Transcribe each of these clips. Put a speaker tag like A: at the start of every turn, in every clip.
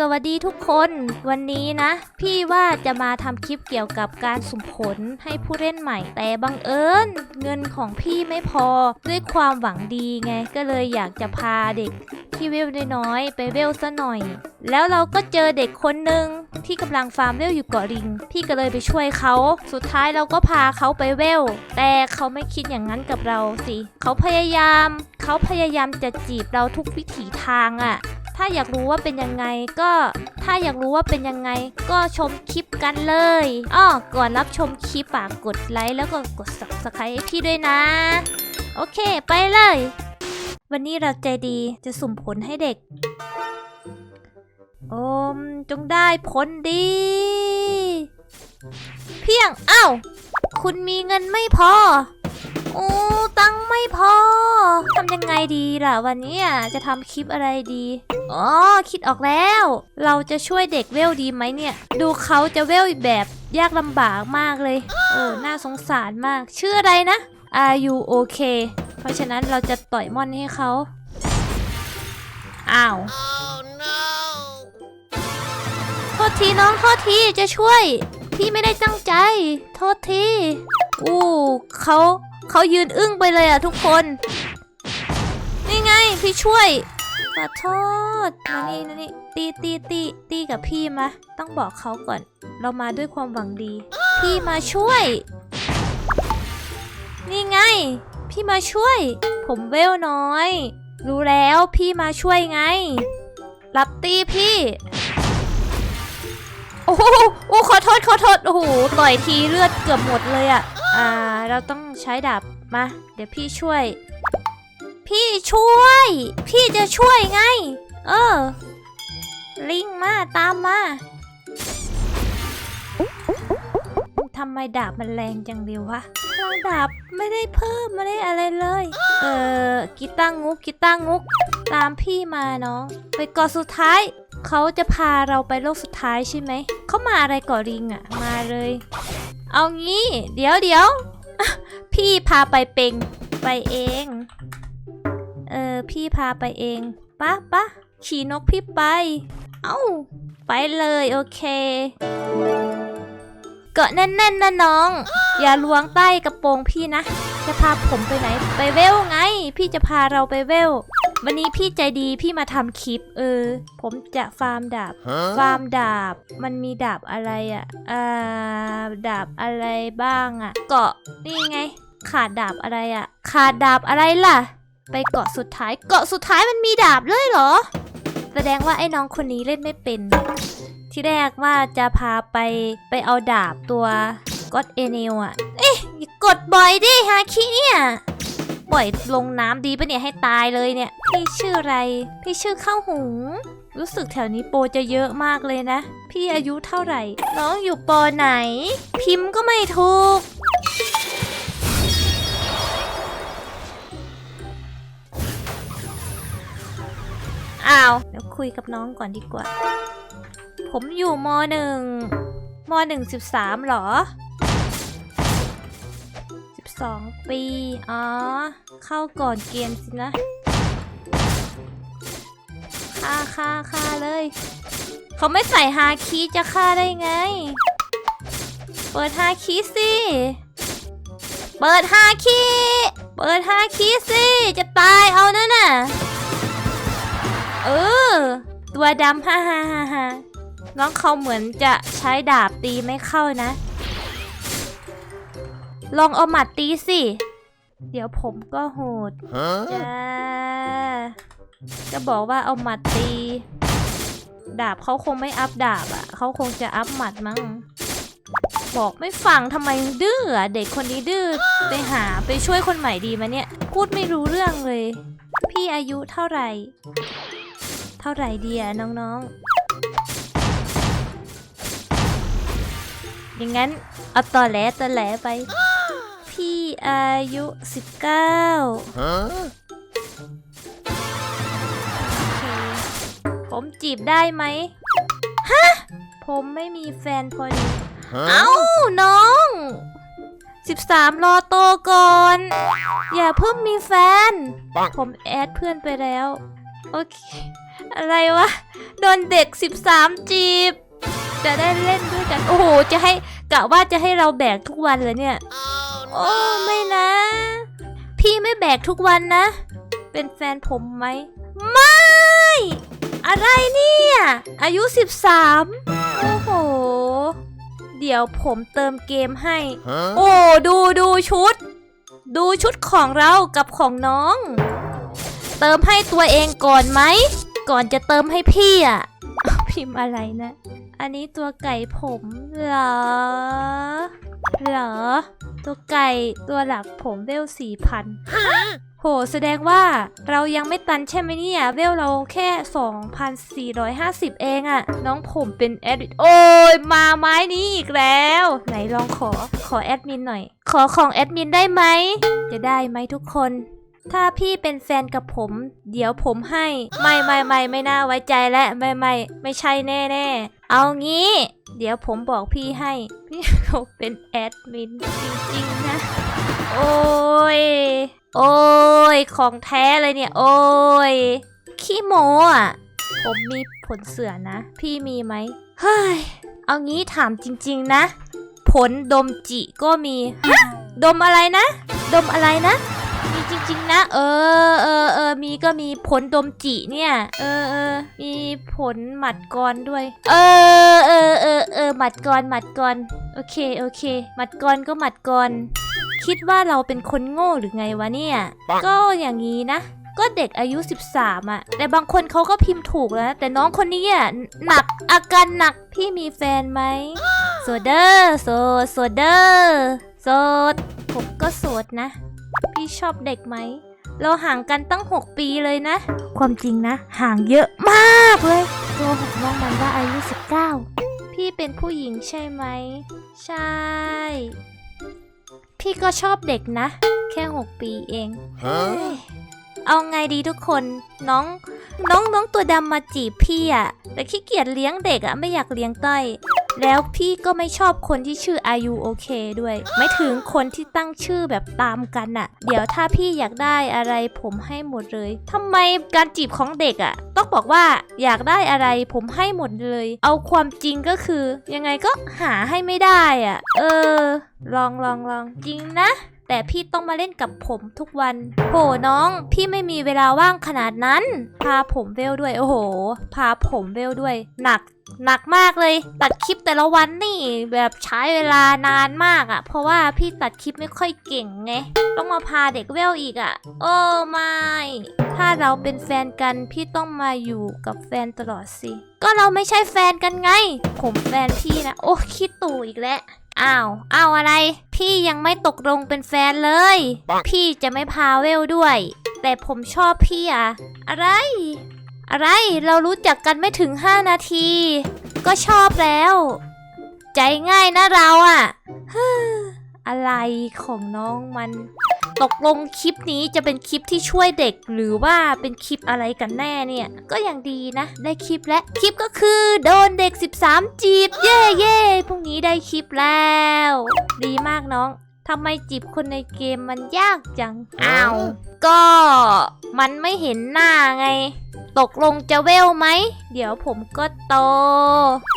A: สวัสดีทุกคนวันนี้นะ พี่ว่าจะมาทำคลิปเกี่ยวกับการสุ่มผลให้ผู้เล่นใหม่ แต่บังเอิญเงินของพี่ไม่พอด้วยความหวังดีไง ก็เลยอยากจะพาเด็กที่เวลน้อยๆไปเวลซะหน่อย แล้วเราก็เจอเด็กคนหนึ่งที่กำลังฟาร์มเวลอยู่เกาะริง พี่ก็เลยไปช่วยเขาสุดท้ายเราก็พาเขาไปเวล แต่เขาไม่คิดอย่างนั้นกับเราสิ เขาพยายาม เขาพยายามจะจีบเราทุกวิถีทางอะ ถ้าอยากรู้ว่าเป็นยังไงก็ ถ้าอยากรู้ว่าเป็นยังไงก็ชมคลิปกันเลยอ้อก่อนรับชมคลิปฝากกดไลค์แล้วก็กด subscribe ให้พี่ด้วยนะ โอเคไปเลย วันนี้เราใจดีจะสุ่มผลให้เด็ก โอมจงได้ผลดี เพียง อ้าว คุณมีเงินไม่พอ โอ้ตังไม่พอทำยังไงดีล่ะวันนี้จะทำคลิปอะไรดี อ๋อ คิดออกแล้ว เราจะช่วยเด็กเวลดีไหมเนี่ย ดูเขาจะเวลแบบยากลำบากมากเลย โอ้น่าสงสารมาก ชื่ออะไรนะ Are you okay เพราะฉะนั้นเราจะต่อยมอนให้เขา อ้าวโทษทีน้องโทษทีจะช่วย พี่ไม่ได้ตั้งใจ โทษที อู้เขา เขายืนอึ้งไปเลยอะทุกคน นี่ไงพี่ช่วยขอโทษมานี่มานี่ตีตีตีตีกับพี่มา ต้องบอกเขาก่อน เรามาด้วยความหวังดี พี่มาช่วย นี่ไง พี่มาช่วย ผมเวลน้อย รู้แล้วพี่มาช่วยไง รับตีพี่ โอ้โหขอโทษขอโทษ โอ้โห ต่อยทีเลือดเกือบหมดเลยอะ่ะ อ่า เราต้องใช้ดาบ มา เดี๋ยวพี่ช่วย พี่ช่วย พี่จะช่วยไง เออ ลิงมาตามมา ทำไมดาบมันแรงจังเดียววะเราดาบไม่ได้เพิ่มไม่ได้อะไรเลย เออกีตาร์งุกกีตาร์งุก ตามพี่มาน้อง ไปกาะสุดท้าย เขาจะพาเราไปโลกสุดท้ายใช่ไหม เขามาอะไรกาะริงอะมาเลย เอางี้ เดี๋ยวเดี๋ยว พี่พาไปเป็งไปเอง เออ พี่พาไปเองปะปะขี่นกพี่ไป เอ้า ไปเลยโอเค เกาะแน่นๆนะน้อง อย่าล้วงใต้กระโปรงพี่นะ จะพาผมไปไหน ไปเวลไง พี่จะพาเราไปเวล วันนี้พี่ใจดีพี่มาทำคลิป เออ ผมจะฟาร์มดาบ ฟาร์มดาบ มันมีดาบอะไรอะ่ะอ่าดาบอะไรบ้างอะ่ะ เกาะนี่ไง ขาดดาบอะไรอะ่ะ ขาดดาบอะไรล่ะ ไปเกาะสุดท้าย เกาะสุดท้ายมันมีดาบเลยเหรอ แสดงว่าไอ้น้องคนนี้เล่นไม่เป็น ที่แรกว่าจะพาไปไปเอาดาบตัวก็อดเอเนลอะเอ๊ะอย่ากดบ่อยดิฮาคิเนี่ย ปล่อยลงน้ำดีปะเนี่ยให้ตายเลยเนี่ย พี่ชื่ออะไร พี่ชื่อข้าวหุง รู้สึกแถวนี้โปรจะเยอะมากเลยนะ พี่อายุเท่าไหร่ น้องอยู่ปอไหน พิมพ์ก็ไม่ถูกอ้าวเดี๋ยวคุยกับน้องก่อนดีกว่า ผมอยู่มหนึ่งมหนึ่งสิบสามหรอ สองปี อ๋อ เข้าก่อนเกณฑ์สินะฆ่าฆ่าฆ่าเลย เขาไม่ใส่ฮาคีจะฆ่าได้ไง เปิดฮาคีสิ เปิดฮาคี เปิดฮาคีสิ จะตายเอานั่นน่ะ เออ ตัวดำฮ่าฮ่าฮ่าฮ่าน้องเขาเหมือนจะใช้ดาบตีไม่เข้านะ ลองเอาหมัดตีสิ เดี๋ยวผมก็โหด
B: Huh?
A: จ้าจะบอกว่าเอาหมัดตี ดาบเขาคงไม่อัพดาบอะ่ะเขาคงจะอัพหมัดมั้งบอกไม่ฟังทำไมดื้ออะเด็กคนนี้ดื้อไปหาไปช่วยคนใหม่ดีไหมเนี่ย พูดไม่รู้เรื่องเลย พี่อายุเท่าไหร่ เท่าไหร่ดีอะน้องๆ อย่างนั้นเอาต่อแหลต่อแหลไปพี่ อายุ 19
B: Huh?
A: โอเคผมจีบได้ไหมฮะ ผมไม่มีแฟนพอดี เอ้า
B: Huh?
A: น้อง 13 รอโตก่อน อย่าเพิ่งมีแฟน
B: ปัง
A: ผมแอดเพื่อนไปแล้ว โอเค อะไรวะ โดนเด็ก 13 จีบ จะได้เล่นด้วยกัน โอ้โห จะให้กะว่าจะให้เราแบกทุกวันเลยเนี่ย โอ้ไม่นะ พี่ไม่แบกทุกวันนะ เป็นแฟนผมไหม ไม่ อะไรเนี่ย อายุ 13 โอ้โห เดี๋ยวผมเติมเกมให้ โอ้ดูดูชุด ดูชุดของเรากับของน้อง เติมให้ตัวเองก่อนไหม ก่อนจะเติมให้พี่อะอ้าวพิมพ์อะไรนะ อันนี้ตัวไก่ผมเหรอ เหรอ ตัวไก่ตัวหลักผมเวลสี่พันโห แสดงว่าเรายังไม่ตันใช่ไหมเนี่ย เวลเราแค่ 2,450 เองอะน้องผมเป็นแอดมินโอ้ยมาไม้นี้อีกแล้ว ไหนลองขอขอแอดมินหน่อย ขอของแอดมินได้ไหม จะได้ไหมทุกคน ถ้าพี่เป็นแฟนกับผม เดี๋ยวผมให้ ไม่ไม่ไม่ไม่น่าไว้ใจและไม่ไม่ไม่ใช่แน่แน่ๆ เอางี้ เดี๋ยวผมบอกพี่ให้ พี่เขาเป็นแอดมินจริงๆนะ โอ้ย โอ้ย ของแท้เลยเนี่ย โอ้ย ขี้โมอะ ผมมีผลเสือนะ พี่มีไหม เฮ้ย เอางี้ถามจริงๆนะ ผลดมจิก็มีฮะดมอะไรนะ ดมอะไรนะ จริงๆนะ เออเออเออมีก็มีผลดมจิเนี่ย เออเออมีผลหมัดกรด้วย เออเออเออเออหมัดกรหมัดกรโอเคโอเค หมัดกรก็หมัดกรคิดว่าเราเป็นคนโง่หรือไงวะเนี่ย
B: ปัง
A: ก็อย่างนี้นะ ก็เด็กอายุ 13อะแต่บางคนเขาก็พิมพ์ถูกแล้ว แต่น้องคนนี้อะหนักอาการหนักพี่มีแฟนไหมโสดเดอร์โสดโสดเดอร์โสดผมก็โสดนะ พี่ชอบเด็กไหม เราห่างกันตั้ง 6 ปีเลยนะ ความจริงนะ ห่างเยอะมากเลยตัวหกน้องมันว่าอายุ 19 พี่เป็นผู้หญิงใช่ไหม ใช่ พี่ก็ชอบเด็กนะ แค่ 6 ปีเอง
B: Huh?
A: เอาไงดีทุกคน น้อง น้องน้องตัวดำมาจีบพี่อะแต่ขี้เกียจเลี้ยงเด็กอะไม่อยากเลี้ยงต้อย แล้วพี่ก็ไม่ชอบคนที่ชื่ออายุโอเคด้วย ไม่ถึงคนที่ตั้งชื่อแบบตามกันอะเดี๋ยวถ้าพี่อยากได้อะไรผมให้หมดเลยทำไมการจีบของเด็กอะต้องบอกว่าอยากได้อะไรผมให้หมดเลย เอาความจริงก็คือ ยังไงก็หาให้ไม่ได้อะเออ ลองลองลองจริงนะ แต่พี่ต้องมาเล่นกับผมทุกวันโหน้อง พี่ไม่มีเวลาว่างขนาดนั้น พาผมเวลด้วย โอ้โห พาผมเวลด้วย หนักหนักมากเลย ตัดคลิปแต่ละวันนี่แบบใช้เวลานานมากอะ่ะ เพราะว่าพี่ตัดคลิปไม่ค่อยเก่งไง ต้องมาพาเด็กเวลอีกอะ่ะ โอ้ไม่ถ้าเราเป็นแฟนกันพี่ต้องมาอยู่กับแฟนตลอดสิ ก็เราไม่ใช่แฟนกันไง ผมแฟนพี่นะ โอ้คิดตู่อีกแล้ว อ้าว อ้าวอะไร พี่ยังไม่ตกลงเป็นแฟนเลย
B: ปัง
A: พี่จะไม่พาเวลด้วย แต่ผมชอบพี่อะอะไร อะไรเรารู้จักกันไม่ถึง 5 นาที ก็ชอบแล้ว ใจง่ายนะเราอะฮึ่มอะไรของน้องมัน ตกลงคลิปนี้จะเป็นคลิปที่ช่วยเด็ก หรือว่าเป็นคลิปอะไรกันแน่เนี่ย ก็ยังดีนะ ได้คลิปและคลิปก็คือโดนเด็ก 13 จีบ เย่เย่พรุ่งนี้ได้คลิปแล้ว ดีมากน้องทำไมจีบคนในเกมมันยากจัง อ้าว ก็มันไม่เห็นหน้าไง ตกลงจะเวลไหม เดี๋ยวผมก็โต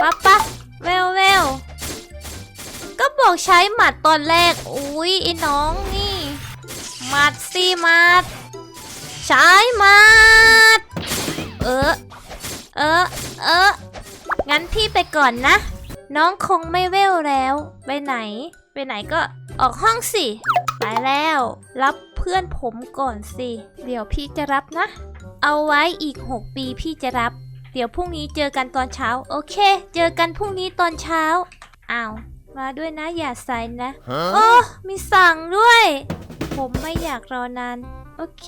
A: ปะปะเวลเวลก็บอกใช้หมัดตอนแรก อุ้ยไอ้น้องนี่ห มัดสิหมัดใช้หมัดเออเออเอองั้นพี่ไปก่อนนะ น้องคงไม่เวลแล้ว ไปไหน ไปไหนก็ออกห้องสิ ไปแล้ว รับเพื่อนผมก่อนสิ เดี๋ยวพี่จะรับนะ เอาไว้อีก 6 ปีพี่จะรับ เดี๋ยวพรุ่งนี้เจอกันตอนเช้า โอเค เจอกันพรุ่งนี้ตอนเช้าอ้าวมาด้วยนะอย่าใส่นะ โอ้
B: Huh?
A: มีสั่งด้วย ผมไม่อยากรอนาน โอเค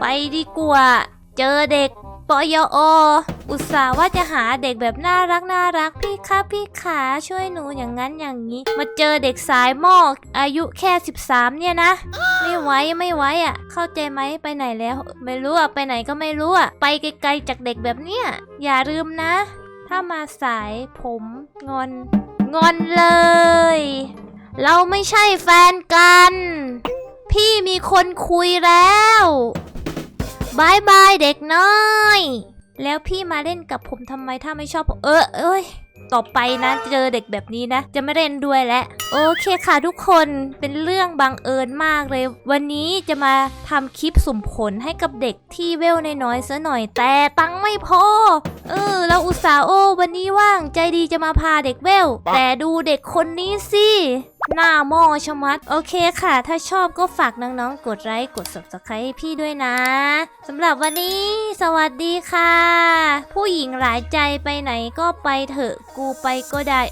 A: ไปดีกว่า เจอเด็กปยออุตส่าห์ว่าจะหาเด็กแบบน่ารักน่ารักพี่คะพี่ขาช่วยหนูอย่างนั้นอย่างนี้ มาเจอเด็กสายหมอกอายุแค่ 13 เนี่ยนะ ไม่ไหวไม่ไหวอะ เข้าใจไหมไปไหนแล้ว ไม่รู้อะไปไหนก็ไม่รู้อะ ไปไกลๆจากเด็กแบบเนี้ยอย่าลืมนะ ถ้ามาสายผมงอน งอนเลย เราไม่ใช่แฟนกัน พี่มีคนคุยแล้วบบายบายเด็กน้อย แล้วพี่มาเล่นกับผมทำไมถ้าไม่ชอบผมเออเอ้ยต่อไปนะเจอเด็กแบบนี้นะ จะไม่เล่นด้วยแล้วโอเคค่ะทุกคนเป็นเรื่องบังเอิญมากเลย วันนี้จะมาทำคลิปสุ่มผลให้กับเด็กที่เวลน้อยๆซะหน่อยแต่ตังค์ไม่พอ เออ เราอุตส่าห์โอ้วันนี้ว่างใจดีจะมาพาเด็กเวล แต่ดูเด็กคนนี้สิ หน้าหม้อชะมัด โอเคค่ะ ถ้าชอบก็ฝากน้องๆ กดไลค์กด subscribe ให้พี่ด้วยนะสำหรับวันนี้ สวัสดีค่ะ ผู้หญิงหลายใจไปไหนก็ไปเถอะ กูไปก็ได้